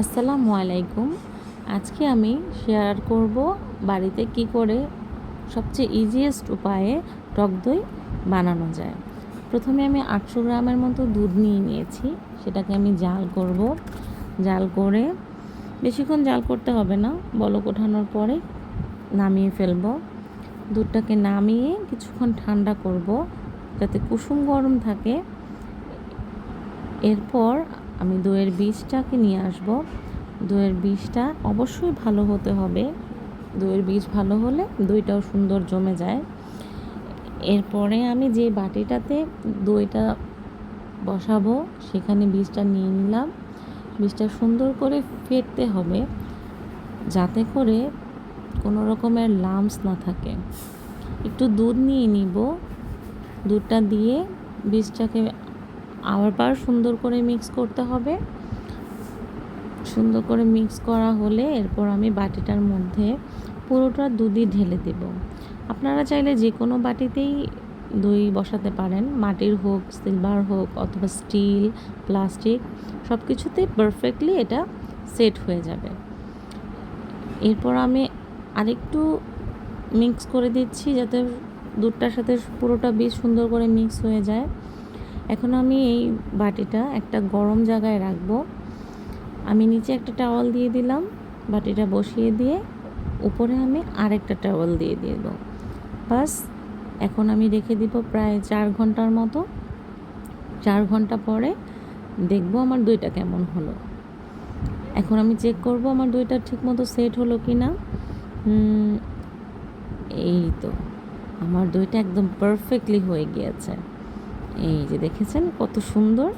আসসালামু আলাইকুম। আজকে আমি শেয়ার করব বাড়িতে কি করে সবচেয়ে ইজিয়েস্ট উপায়ে টক দই বানানো যায়। প্রথমে আমি আটশো গ্রামের মতো দুধ নিয়ে নিয়েছি, সেটাকে আমি জাল করব। জাল করে বেশিক্ষণ জাল করতে হবে না, বলক ওঠানোর পরে নামিয়ে ফেলব। দুধটাকে নামিয়ে কিছুক্ষণ ঠান্ডা করব, যাতে কুসুম গরম থাকে। এরপর আমি দইয়ের বীজটাকে নিয়ে আসব। দইয়ের বীজটা অবশ্যই ভালো হতে হবে। দইয়ের বীজ ভালো হলে দইটাও সুন্দর জমে যায়। এরপরে আমি যে বাটিটাতে দইটা বসাবো, সেখানে বীজটা নিয়ে নিলাম। বীজটা সুন্দর করে ফেটতে হবে যাতে করে কোনো রকমের লামস না থাকে। একটু দুধ নিয়ে নিব। দুধটা দিয়ে বীজটাকে আবার সুন্দর করে মিক্স করতে হবে। সুন্দর করে মিক্স করা হলে এরপর আমি বাটিটার মধ্যে পুরোটা দুধই ঢেলে দেব। আপনারা চাইলে যে কোনো বাটিতেই দই বসাতে পারেন, মাটির হোক সিলভার হোক অথবা স্টিল প্লাস্টিক সব কিছুতেই পারফেক্টলি এটা সেট হয়ে যাবে। এরপর আমি আরেকটু মিক্স করে দিচ্ছি যাতে দুধটার সাথে পুরোটা বেশ সুন্দর করে মিক্স হয়ে যায়। এখন আমি এই বাটিটা একটা গরম জায়গায় রাখব। আমি নিচে একটা টাওয়াল দিয়ে দিলাম, বাটিটা বসিয়ে দিয়ে উপরে আমি আরেকটা টাওয়াল দিয়ে দিয়ে দেবো। বাস, এখন আমি রেখে দিব প্রায় চার ঘণ্টার মতো। চার ঘণ্টা পরে দেখব আমার দইটা কেমন হলো। এখন আমি চেক করব আমার দইটা ঠিক মতো সেট হলো কি না এই তো, আমার দইটা একদম পারফেক্টলি হয়ে গিয়েছে। এই যে দেখেছেন কত সুন্দর?